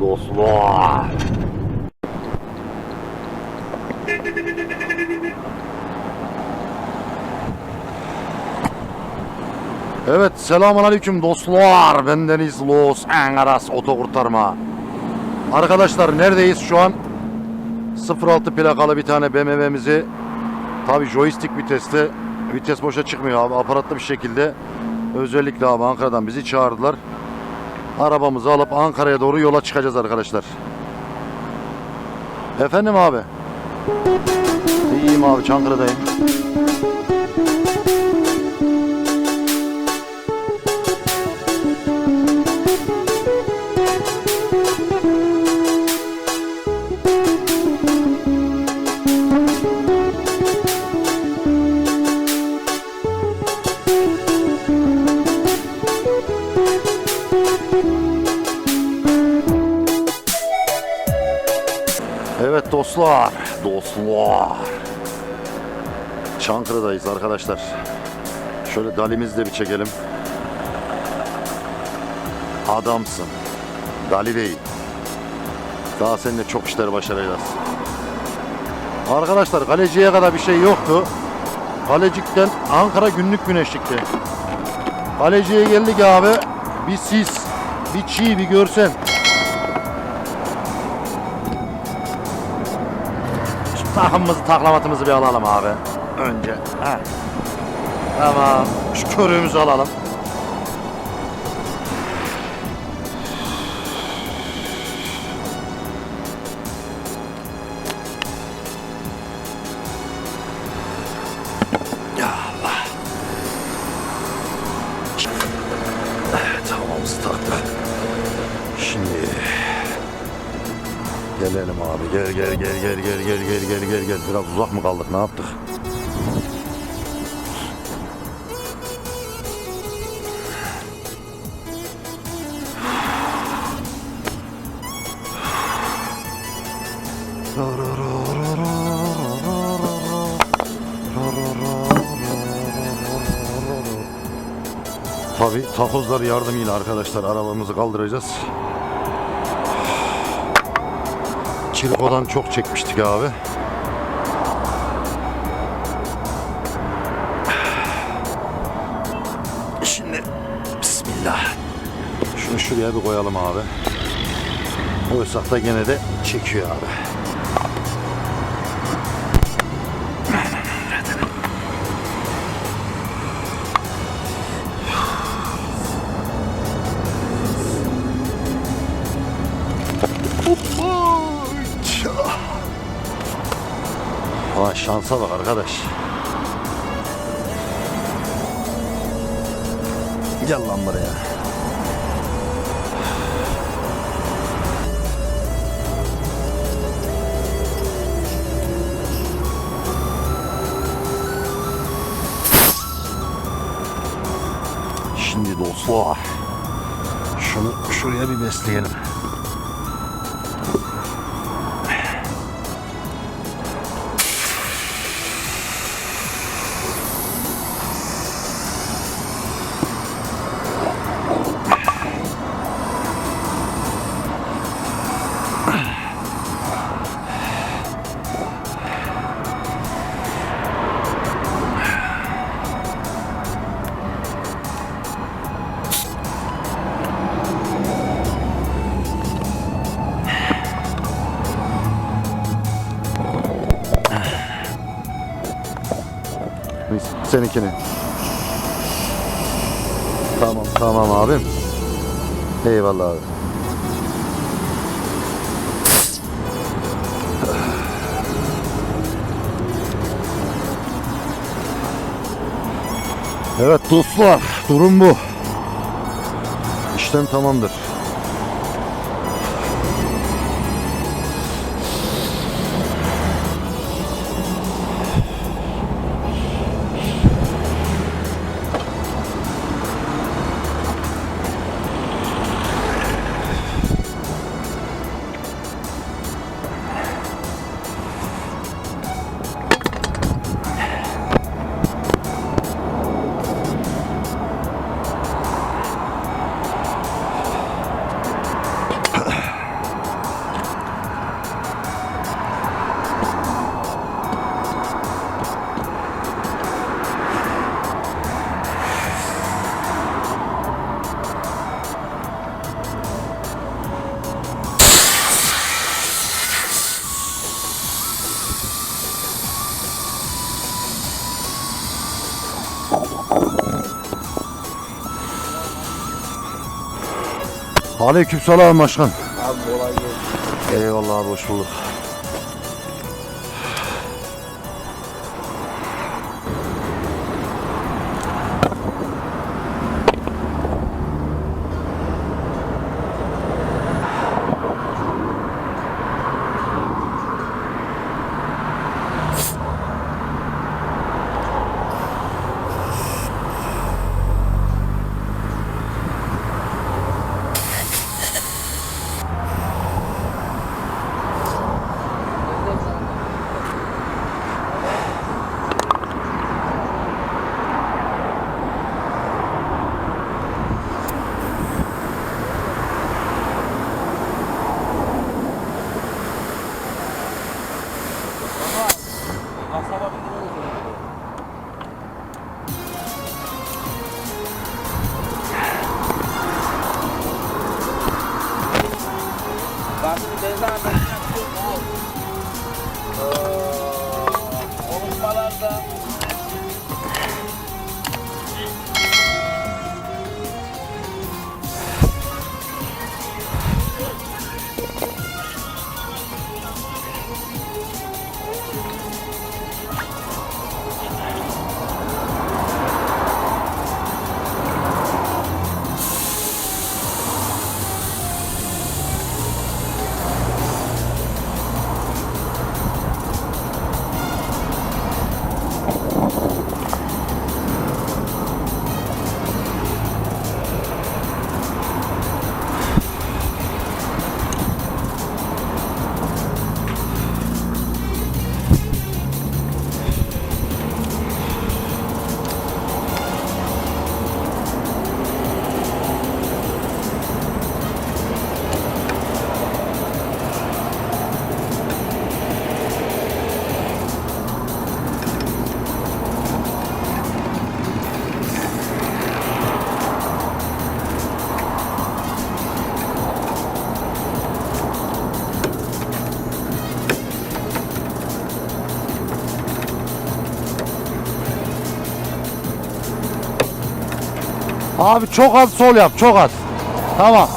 Dostlar. Evet selamun aleyküm dostlar. Ben Deniz Los Angeles Otokurtarma. Arkadaşlar neredeyiz şu an? 06 plakalı bir tane BMW'mizi tabi joystick viteste vites boşa çıkmıyor abi aparatlı bir şekilde özellikle abi Ankara'dan bizi çağırdılar. Arabamızı alıp Ankara'ya doğru yola çıkacağız arkadaşlar. Efendim abi. İyiyim abi Çankırı'dayım. Dostlar, dostlar. Çankırı'dayız arkadaşlar. Şöyle dalimizi de bir çekelim. Adamsın. Dali Bey. Daha seninle çok işler başaracağız. Arkadaşlar kaleciye kadar bir şey yoktu. Kalecikten Ankara günlük güneşlikti. Kaleciye geldik abi. Bir sis, bir çiğ, bir görsen. Takımımızı, taklamatımızı bir alalım abi. Önce. Heh. Tamam. Şu körüğümüzü alalım. Gelelim abi gel gel gel gel gel gel gel gel gel gel biraz uzak mı kaldık ne yaptık? Tabi takozlar yardımıyla arkadaşlar arabamızı kaldıracağız. Çilko'dan çok çekmiştik abi. Şimdi Bismillah. Şunu şuraya bir koyalım abi. Koysak da gene de çekiyor abi. Şansa bak arkadaş. Gel lan buraya. Şimdi dostlar. Şunu şuraya bir besleyelim. Eyvallah abi. Evet dostlar durum bu. İşlem tamamdır. Aleykümselam başkan. Abi kolay gelsin. Eyvallah abi hoş bulduk. Abi çok az sol yap çok az. Tamam.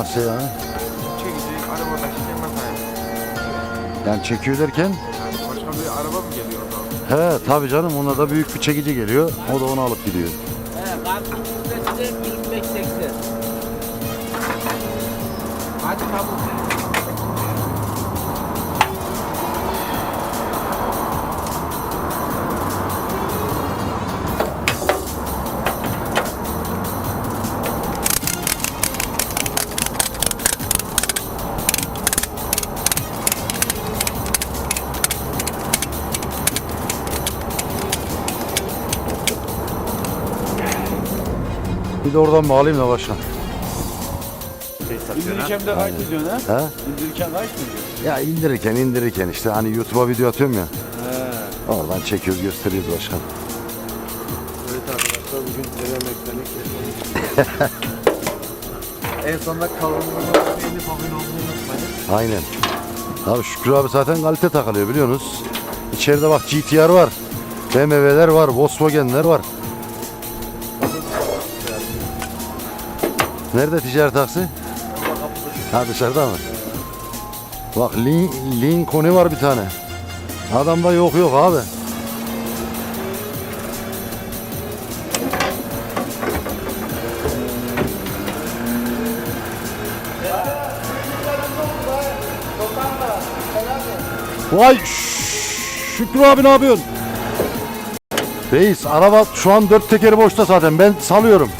Nasıl ya? çekici arabada şişirme sahibi. Yani çekiyor derken? Yani başka bir araba mı geliyor? He tabi canım ona da büyük bir çekici geliyor. O da onu alıp gidiyor. Bir de oradan bağlayayım da başkan. İndirirken de kaç ediyorsun ha? He? İndirirken kaç ediyorsun? Ya indirirken indirirken işte hani YouTube'a video atıyorum ya. He. Oradan çekiyoruz gösteriyoruz başkan. Evet arkadaşlar bugün ilk En sonunda kavramımızın beğenip abone olmayı unutmayın. Aynen. Abi Şükrü abi zaten kalite takılıyor biliyorsunuz. İçeride bak GTR var. BMW'ler var, Volkswagen'ler var. Nerede ticaret taksi? Ha dışarıda mı? Bak Lin Lincoln'u var bir tane. Adamda yok yok abi. Vay Şükrü abi ne yapıyorsun? Reis araba şu an dört tekeri boşta zaten ben salıyorum.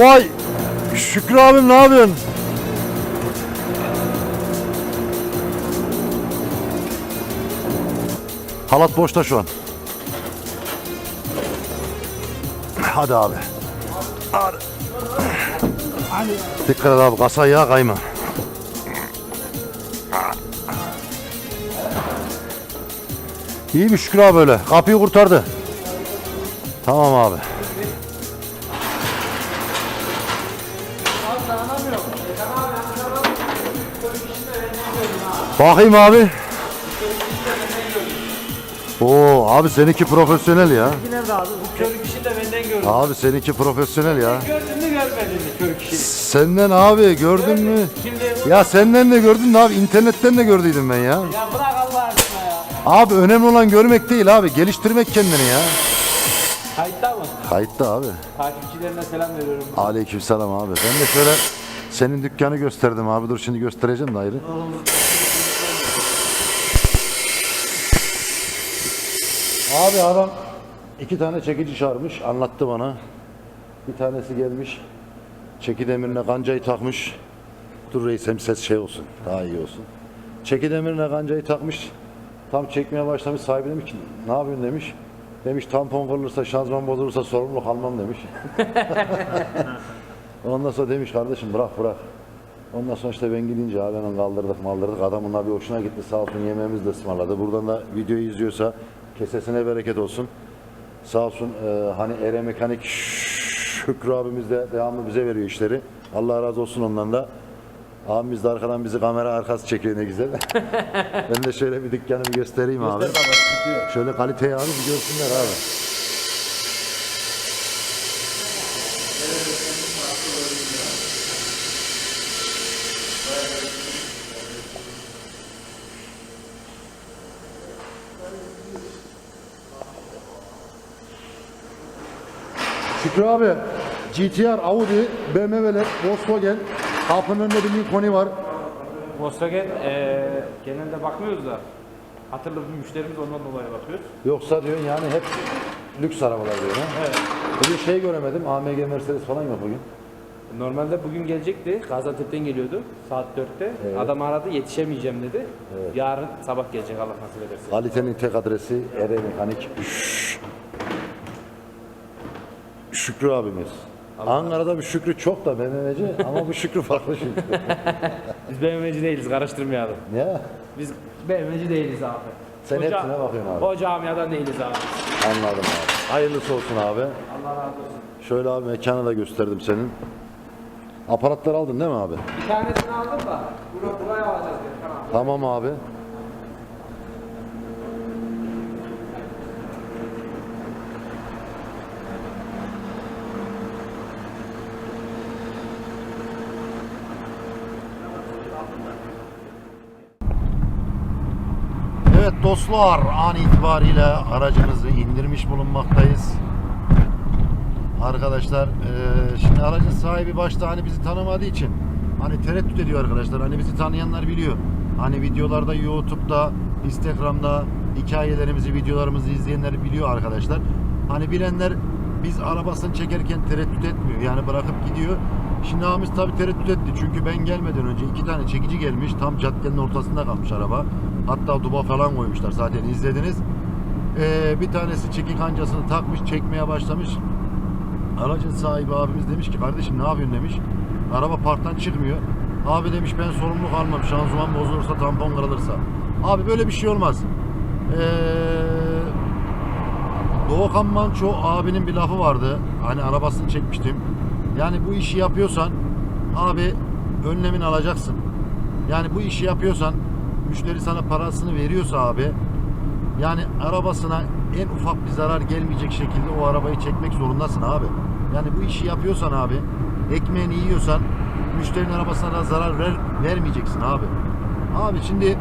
Vay Şükrü abim ne yapıyorsun? Halat boşta şu an. Hadi abi. Hadi. Dikkat et abi kasa ya kayma. İyi bir şükür abi öyle. Kapıyı kurtardı. Tamam abi. Bakayım abi. Oo abi seninki profesyonel ya. Nerede abi? Bu körük işini de benden gördüm. Abi seninki profesyonel ya. Gördün mü görmedin mi körük işini? Senden abi gördün mü? Şimdi Ya senden de gördün de abi internetten de gördüydüm ben ya. ya bırak Allah aşkına ya. Abi önemli olan görmek değil abi geliştirmek kendini ya. Kayıtta mı? Kayıtta abi. Takipçilerine selam veriyorum. Aleykümselam abi. Ben de şöyle senin dükkanı gösterdim abi. Dur şimdi göstereceğim de ayrı. Abi adam iki tane çekici çağırmış. Anlattı bana. Bir tanesi gelmiş. Çeki demirine kancayı takmış. Dur reis hem ses şey olsun. Daha iyi olsun. Çeki demirine kancayı takmış. Tam çekmeye başlamış. Sahibi demiş ki ne yapıyorsun demiş. Demiş tampon kırılırsa, şanzıman bozulursa sorumluluk almam demiş. Ondan sonra demiş kardeşim bırak bırak. Ondan sonra işte ben gidince halen kaldırdık maldırdık. Adamın da bir hoşuna gitti sağ olsun yemeğimizi de ısmarladı. Buradan da videoyu izliyorsa kesesine bereket olsun. Sağ olsun e, hani Ere Mekanik Şükrü abimiz de devamlı bize veriyor işleri. Allah razı olsun ondan da. Abimiz de arkadan bizi kamera arkası çekiyor ne güzel. ben de şöyle bir dükkanı bir göstereyim abi. Şöyle kaliteyi abi bir görsünler abi. Şükrü abi, GTR, Audi, BMW'ler, Volkswagen, kapının önünde bir Lincoln'i var. Volkswagen eee genelde bakmıyoruz da hatırlı bir müşterimiz ondan dolayı bakıyoruz. Yoksa diyorsun yani hep lüks arabalar diyor ha? Evet. Bugün şey göremedim, AMG Mercedes falan yok bugün. Normalde bugün gelecekti. Gaziantep'ten geliyordu saat 4'te. Adam aradı yetişemeyeceğim dedi. Yarın sabah gelecek Allah nasip ederse. Kalitenin tek adresi Ere Mekanik. Şükrü abimiz. Ankara'da bir Şükrü çok da BMW'ci ama bu Şükrü farklı Şükrü. Biz BMW'ci değiliz karıştırmayalım. ya Biz BMW'ci değiliz abi. Sen hepsine bakıyorsun abi. O camiadan değiliz abi. anladım abi. Hayırlısı olsun abi. Allah razı olsun. Şöyle abi mekanı da gösterdim senin. Aparatları aldın değil mi abi? Bir tanesini aldım da bura, buraya alacağız. Tamam. Tamam abi. Evet dostlar an itibariyle aracımızı indirmiş bulunmaktayız. Arkadaşlar eee, şimdi aracın sahibi başta hani bizi tanımadığı için hani tereddüt ediyor arkadaşlar. Hani bizi tanıyanlar biliyor. Hani videolarda YouTube'da, Instagram'da hikayelerimizi, videolarımızı izleyenler biliyor arkadaşlar. Hani bilenler biz arabasını çekerken tereddüt etmiyor. Yani bırakıp gidiyor. Şimdi abimiz tabii tereddüt etti. Çünkü ben gelmeden önce iki tane çekici gelmiş. Tam caddenin ortasında kalmış araba. Hatta duba falan koymuşlar zaten izlediniz. Ee, bir tanesi çekik kancasını takmış, çekmeye başlamış. Aracın sahibi abimiz demiş ki kardeşim ne yapıyorsun demiş. Araba parktan çıkmıyor. Abi demiş ben sorumluluk almam. Şanzıman bozulursa tampon kırılırsa. Abi böyle bir şey olmaz. Ee, Doğukan Manço abinin bir lafı vardı. Hani arabasını çekmiştim. Yani bu işi yapıyorsan abi önlemini alacaksın. Yani bu işi yapıyorsan müşteri sana parasını veriyorsa abi yani arabasına en ufak bir zarar gelmeyecek şekilde o arabayı çekmek zorundasın abi. Yani bu işi yapıyorsan abi, ekmeğini yiyorsan müşterinin arabasına da zarar ver, vermeyeceksin abi. Abi şimdi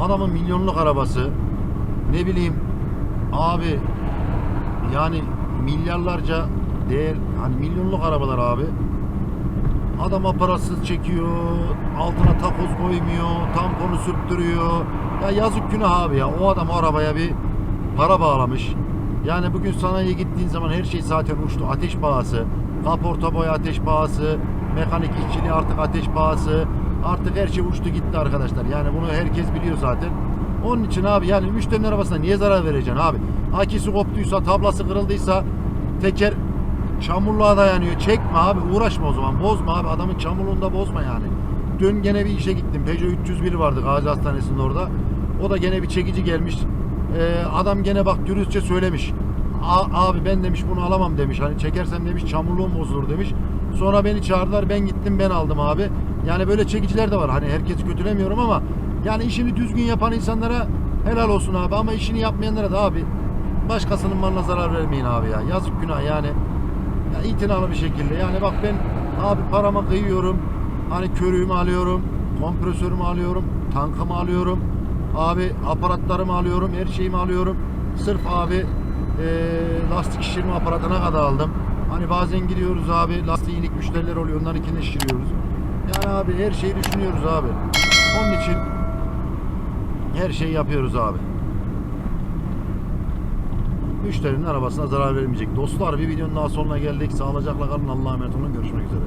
adamın milyonluk arabası ne bileyim abi yani milyarlarca değer hani milyonluk arabalar abi. Adam aparatsız çekiyor, altına takoz koymuyor, tamponu sürttürüyor. Ya yazık günah abi ya. O adam arabaya bir para bağlamış. Yani bugün sanayiye gittiğin zaman her şey zaten uçtu. Ateş pahası, kaporta boya ateş pahası, mekanik işçiliği artık ateş pahası. Artık her şey uçtu gitti arkadaşlar. Yani bunu herkes biliyor zaten. Onun için abi yani müşterinin arabasına niye zarar vereceksin abi? Akisi koptuysa, tablası kırıldıysa, teker çamurluğa dayanıyor. Çekme abi uğraşma o zaman. Bozma abi adamın çamurluğunda bozma yani. Dün gene bir işe gittim. Peugeot 301 vardı Gazi Hastanesi'nin orada. O da gene bir çekici gelmiş. Ee, adam gene bak dürüstçe söylemiş. Abi ben demiş bunu alamam demiş. Hani çekersem demiş çamurluğum bozulur demiş. Sonra beni çağırdılar ben gittim ben aldım abi. Yani böyle çekiciler de var. Hani herkesi kötülemiyorum ama yani işini düzgün yapan insanlara helal olsun abi ama işini yapmayanlara da abi başkasının malına zarar vermeyin abi ya. Yazık günah yani. Ya itinalı bir şekilde. Yani bak ben abi paramı kıyıyorum. Hani körüğümü alıyorum. Kompresörümü alıyorum. Tankımı alıyorum. Abi aparatlarımı alıyorum. Her şeyimi alıyorum. Sırf abi eee, lastik şişirme aparatına kadar aldım. Hani bazen gidiyoruz abi lastiği inik müşteriler oluyor. Onların ikini şişiriyoruz. Yani abi her şeyi düşünüyoruz abi. Onun için her şeyi yapıyoruz abi. Müşterinin arabasına zarar vermeyecek. Dostlar bir videonun daha sonuna geldik. Sağlıcakla kalın. Allah'a emanet olun. Görüşmek üzere.